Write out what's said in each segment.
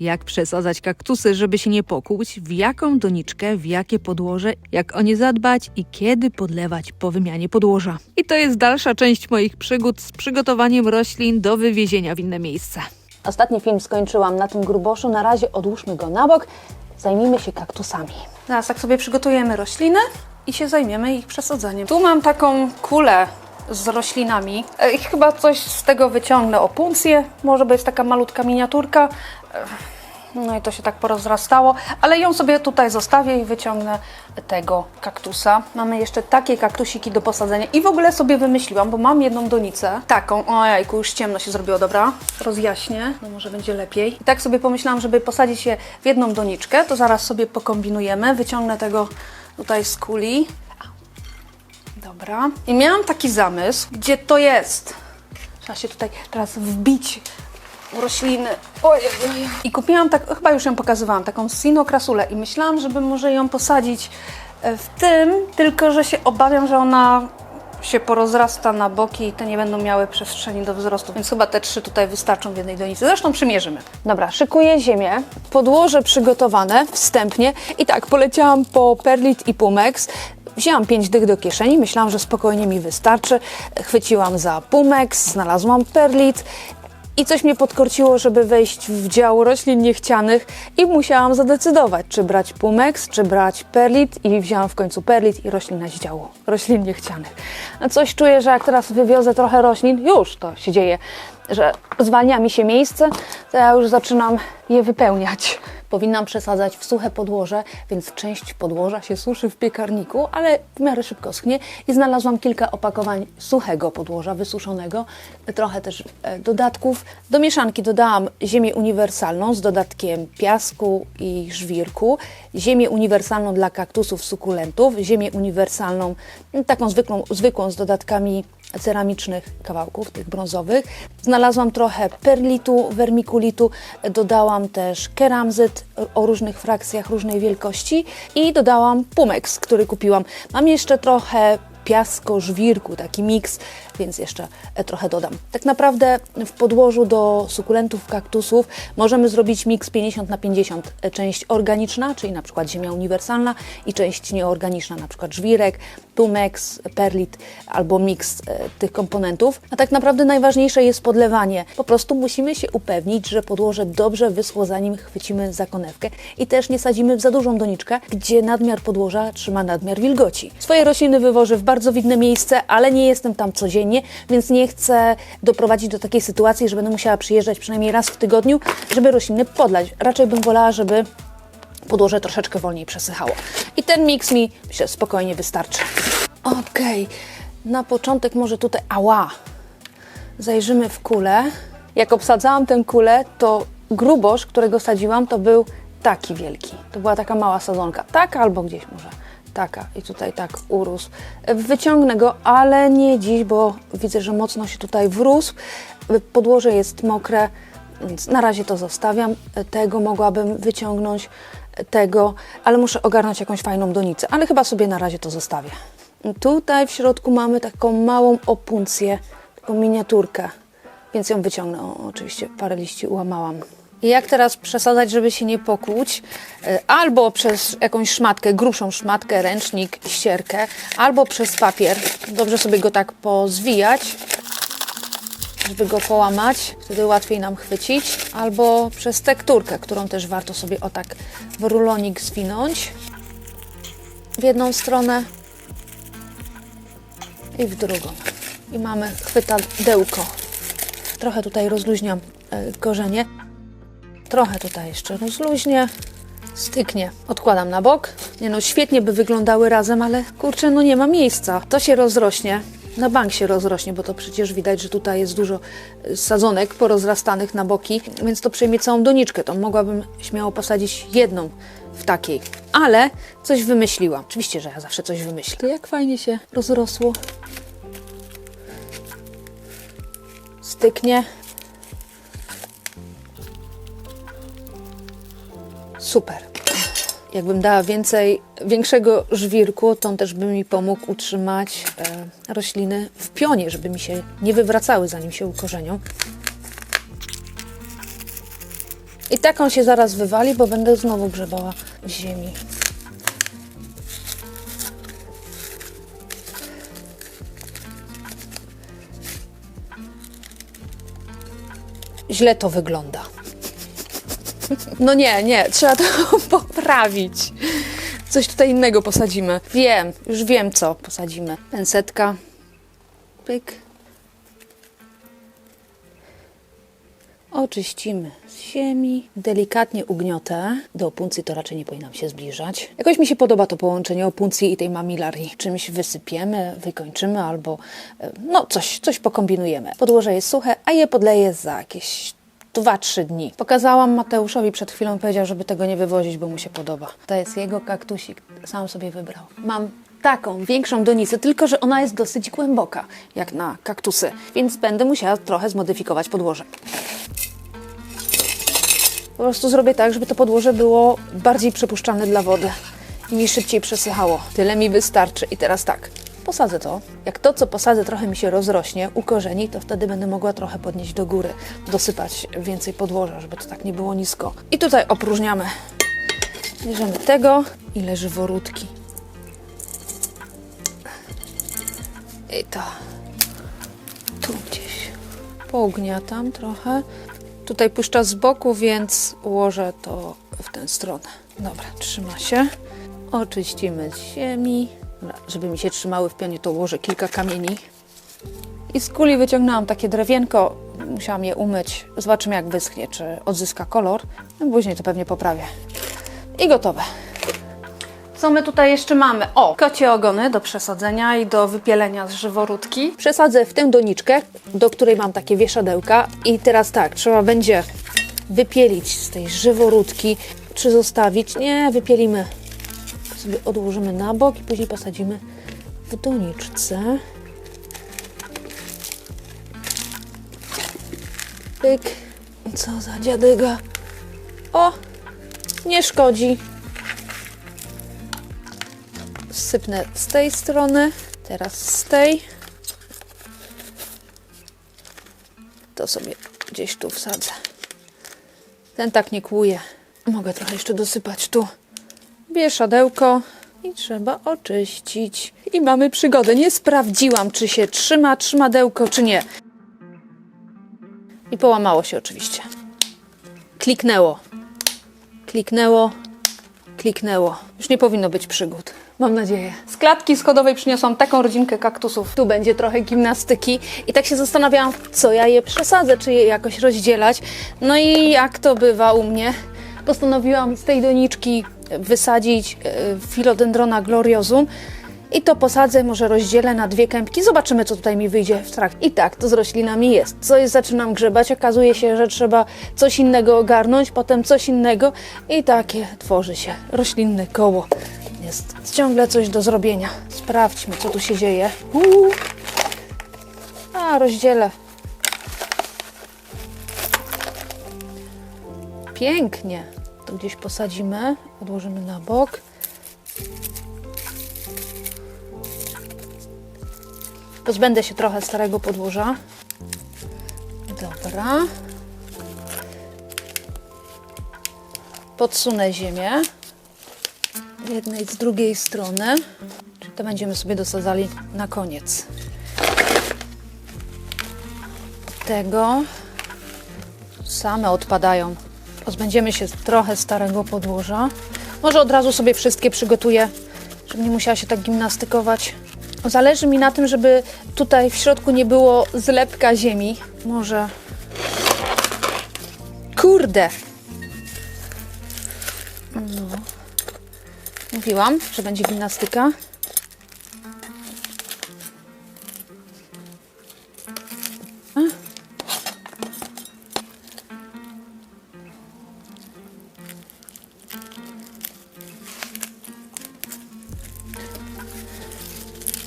Jak przesadzać kaktusy, żeby się nie pokłuć, w jaką doniczkę, w jakie podłoże, jak o nie zadbać i kiedy podlewać po wymianie podłoża. I to jest dalsza część moich przygód z przygotowaniem roślin do wywiezienia w inne miejsca. Ostatni film skończyłam na tym gruboszu. Na razie odłóżmy go na bok. Zajmijmy się kaktusami. Teraz tak sobie przygotujemy rośliny i się zajmiemy ich przesadzaniem. Tu mam taką kulę z roślinami. E, I chyba coś z tego wyciągnę opuncję. Może być taka malutka miniaturka. E, No i to się tak porozrastało, ale ją sobie tutaj zostawię i wyciągnę tego kaktusa. Mamy jeszcze takie kaktusiki do posadzenia i w ogóle sobie wymyśliłam, bo mam jedną donicę, taką, ojejku, już ciemno się zrobiło, dobra, rozjaśnię, no może będzie lepiej. I tak sobie pomyślałam, żeby posadzić je w jedną doniczkę, to zaraz sobie pokombinujemy, wyciągnę tego tutaj z kuli. Dobra. I miałam taki zamysł, gdzie to jest. Trzeba się tutaj teraz wbić rośliny. Ojej, ojej. I kupiłam tak, chyba już ją pokazywałam, taką sinokrasulę i myślałam, żeby może ją posadzić e, w tym, tylko że się obawiam, że ona się porozrasta na boki i te nie będą miały przestrzeni do wzrostu, więc chyba te trzy tutaj wystarczą w jednej donicy. Zresztą przymierzymy. Dobra, szykuję ziemię, podłoże przygotowane wstępnie i tak, poleciałam po Perlit i Pumex. Wzięłam pięć dych do kieszeni, myślałam, że spokojnie mi wystarczy. Chwyciłam za Pumex, znalazłam Perlit i coś mnie podkorciło, żeby wejść w dział roślin niechcianych i musiałam zadecydować, czy brać Pumex, czy brać Perlit i wzięłam w końcu Perlit i roślina z działu roślin niechcianych. A coś czuję, że jak teraz wywiozę trochę roślin, już to się dzieje, że zwalnia mi się miejsce, to ja już zaczynam je wypełniać. Powinnam przesadzać w suche podłoże, więc część podłoża się suszy w piekarniku, ale w miarę szybko schnie i znalazłam kilka opakowań suchego podłoża, wysuszonego, trochę też e, dodatków. Do mieszanki dodałam ziemię uniwersalną z dodatkiem piasku i żwirku, ziemię uniwersalną dla kaktusów, sukulentów, ziemię uniwersalną, taką zwykłą, zwykłą z dodatkami ceramicznych kawałków, tych brązowych. Znalazłam trochę perlitu, wermikulitu, dodałam też keramzyt o różnych frakcjach, różnej wielkości i dodałam pumex, który kupiłam. Mam jeszcze trochę piasko, żwirku, taki miks, więc jeszcze e, trochę dodam. Tak naprawdę w podłożu do sukulentów, kaktusów możemy zrobić miks 50 na 50. E, Część organiczna, czyli na przykład ziemia uniwersalna i część nieorganiczna, na przykład żwirek, pumex, perlit albo miks e, tych komponentów. A tak naprawdę najważniejsze jest podlewanie. Po prostu musimy się upewnić, że podłoże dobrze wyschło, zanim chwycimy za konewkę i też nie sadzimy w za dużą doniczkę, gdzie nadmiar podłoża trzyma nadmiar wilgoci. Swoje rośliny wywożę w bardzo widne miejsce, ale nie jestem tam codziennie, więc nie chcę doprowadzić do takiej sytuacji, że będę musiała przyjeżdżać przynajmniej raz w tygodniu, żeby rośliny podlać. Raczej bym wolała, żeby podłoże troszeczkę wolniej przesychało. I ten miks mi, myślę, spokojnie wystarczy. Okej, na początek może tutaj, ała, zajrzymy w kulę. Jak obsadzałam tę kulę, to grubosz, którego sadziłam, to był taki wielki. To była taka mała sadzonka. Taka albo gdzieś może. Taka. I tutaj tak urósł. Wyciągnę go, ale nie dziś, bo widzę, że mocno się tutaj wrósł. Podłoże jest mokre, więc na razie to zostawiam. Tego mogłabym wyciągnąć, tego, ale muszę ogarnąć jakąś fajną donicę. Ale chyba sobie na razie to zostawię. Tutaj w środku mamy taką małą opuncję, taką miniaturkę, więc ją wyciągnę. O, oczywiście parę liści ułamałam. Jak teraz przesadzać, żeby się nie pokłuć? E, Albo przez jakąś szmatkę, grubszą szmatkę, ręcznik, ścierkę, albo przez papier. Dobrze sobie go tak pozwijać, żeby go połamać, wtedy łatwiej nam chwycić. Albo przez tekturkę, którą też warto sobie o tak w rulonik zwinąć. W jedną stronę i w drugą. I mamy chwytadełko. Trochę tutaj rozluźniam e, korzenie. Trochę tutaj jeszcze rozluźnię. Styknie. Odkładam na bok. Nie no, świetnie by wyglądały razem, ale kurczę, no nie ma miejsca. To się rozrośnie. Na bank się rozrośnie, bo to przecież widać, że tutaj jest dużo y, sadzonek porozrastanych na boki, więc to przejmie całą doniczkę. To mogłabym śmiało posadzić jedną w takiej. Ale coś wymyśliłam. Oczywiście, że ja zawsze coś wymyślę. To jak fajnie się rozrosło. Styknie. Super. Jakbym dała więcej, większego żwirku, to on też by mi pomógł utrzymać e, rośliny w pionie, żeby mi się nie wywracały, zanim się ukorzenią. I tak on się zaraz wywali, bo będę znowu grzebała w ziemi. Źle to wygląda. No nie, nie, trzeba to poprawić. Coś tutaj innego posadzimy. Wiem, już wiem co posadzimy. Pensetka. Pyk. Oczyścimy z ziemi, delikatnie ugniotę. Do opuncji to raczej nie powinnam się zbliżać. Jakoś mi się podoba to połączenie opuncji i tej mamilarii. Czymś wysypiemy, wykończymy albo e, no coś, coś pokombinujemy. Podłoże jest suche, a je podleję za jakieś 2-3 dni. Pokazałam Mateuszowi przed chwilą, powiedział, żeby tego nie wywozić, bo mu się podoba. To jest jego kaktusik, sam sobie wybrał. Mam taką większą donicę, tylko że ona jest dosyć głęboka, jak na kaktusy, więc będę musiała trochę zmodyfikować podłoże. Po prostu zrobię tak, żeby to podłoże było bardziej przepuszczalne dla wody i mi szybciej przesychało. Tyle mi wystarczy. I teraz tak, posadzę to. Jak to, co posadzę, trochę mi się rozrośnie, ukorzeni, to wtedy będę mogła trochę podnieść do góry, dosypać więcej podłoża, żeby to tak nie było nisko. I tutaj opróżniamy. Bierzemy tego i leży worutki. I to tu gdzieś pougniatam trochę. Tutaj puszcza z boku, więc ułożę to w tę stronę. Dobra, trzyma się. Oczyścimy z ziemi. Żeby mi się trzymały w pionie, to ułożę kilka kamieni. I z kuli wyciągnęłam takie drewienko. Musiałam je umyć. Zobaczymy, jak wyschnie, czy odzyska kolor. No, później to pewnie poprawię. I gotowe. Co my tutaj jeszcze mamy? O, kocie ogony do przesadzenia i do wypielenia z żyworódki. Przesadzę w tę doniczkę, do której mam takie wieszadełka. I teraz tak, trzeba będzie wypielić z tej żyworódki, czy zostawić. Nie, wypielimy. Sobie odłożymy na bok i później posadzimy w doniczce. Pyk. Co za dziadyga. O, nie szkodzi. Sypnę z tej strony, teraz z tej. To sobie gdzieś tu wsadzę. Ten tak nie kłuje. Mogę trochę jeszcze dosypać tu. Wieszadełko i trzeba oczyścić. I mamy przygodę. Nie sprawdziłam, czy się trzyma trzymadełko, czy nie. I połamało się oczywiście. Kliknęło. Kliknęło. Kliknęło. Już nie powinno być przygód. Mam nadzieję. Z klatki schodowej przyniosłam taką rodzinkę kaktusów. Tu będzie trochę gimnastyki i tak się zastanawiałam, co ja je przesadzę, czy je jakoś rozdzielać. No i jak to bywa u mnie, postanowiłam z tej doniczki wysadzić e, philodendrona gloriosum i to posadzę, może rozdzielę na dwie kępki. Zobaczymy, co tutaj mi wyjdzie w trakcie. I tak to z roślinami jest. Coś zaczynam grzebać, okazuje się, że trzeba coś innego ogarnąć, potem coś innego i takie tworzy się roślinne koło. Jest ciągle coś do zrobienia. Sprawdźmy, co tu się dzieje. Uuu. A, rozdzielę. Pięknie. To gdzieś posadzimy, odłożymy na bok. Pozbędę się trochę starego podłoża. Dobra. Podsunę ziemię z jednej, z drugiej strony. Czyli to będziemy sobie dosadzali na koniec. Tego same odpadają. Pozbędziemy się trochę starego podłoża. Może od razu sobie wszystkie przygotuję, żebym nie musiała się tak gimnastykować. Zależy mi na tym, żeby tutaj w środku nie było zlepka ziemi. Może. Kurde! No. Mówiłam, że będzie gimnastyka.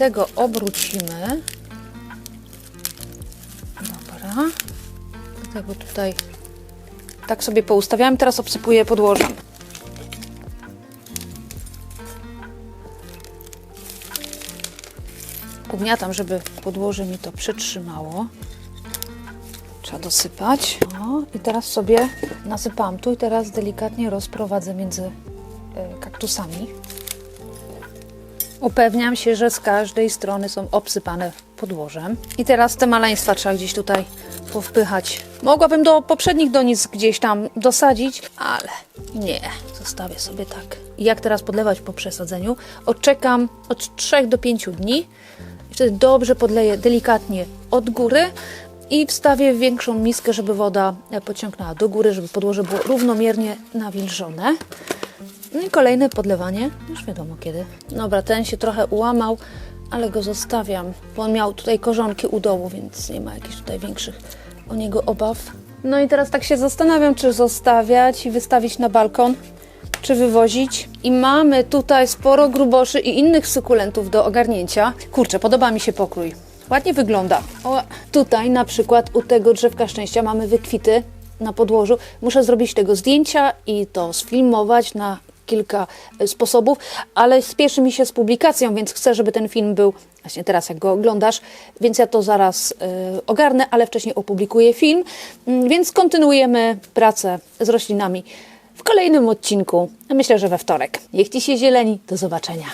Tego obrócimy. Dobra. Tego tutaj tak sobie poustawiałam. Teraz obsypuję podłożem. Ugniatam, żeby podłoże mi to przytrzymało. Trzeba dosypać. O, I teraz sobie nasypałam tu i teraz delikatnie rozprowadzę między y, kaktusami. Upewniam się, że z każdej strony są obsypane podłożem. I teraz te maleństwa trzeba gdzieś tutaj powpychać. Mogłabym do poprzednich donic gdzieś tam dosadzić, ale nie, zostawię sobie tak. I jak teraz podlewać po przesadzeniu? Odczekam od 3 do 5 dni. Wtedy dobrze podleję delikatnie od góry i wstawię w większą miskę, żeby woda pociągnęła do góry, żeby podłoże było równomiernie nawilżone. No i kolejne podlewanie, już wiadomo kiedy. Dobra, ten się trochę ułamał, ale go zostawiam, bo on miał tutaj korzonki u dołu, więc nie ma jakichś tutaj większych o niego obaw. No i teraz tak się zastanawiam, czy zostawiać i wystawić na balkon, czy wywozić. I mamy tutaj sporo gruboszy i innych sukulentów do ogarnięcia. Kurczę, podoba mi się pokrój. Ładnie wygląda. O, tutaj na przykład u tego drzewka szczęścia mamy wykwity na podłożu. Muszę zrobić tego zdjęcia i to sfilmować na kilka e, sposobów, ale spieszy mi się z publikacją, więc chcę, żeby ten film był właśnie teraz, jak go oglądasz, więc ja to zaraz e, ogarnę, ale wcześniej opublikuję film. Mm, Więc kontynuujemy pracę z roślinami w kolejnym odcinku. Myślę, że we wtorek. Niech Ci się zieleni. Do zobaczenia.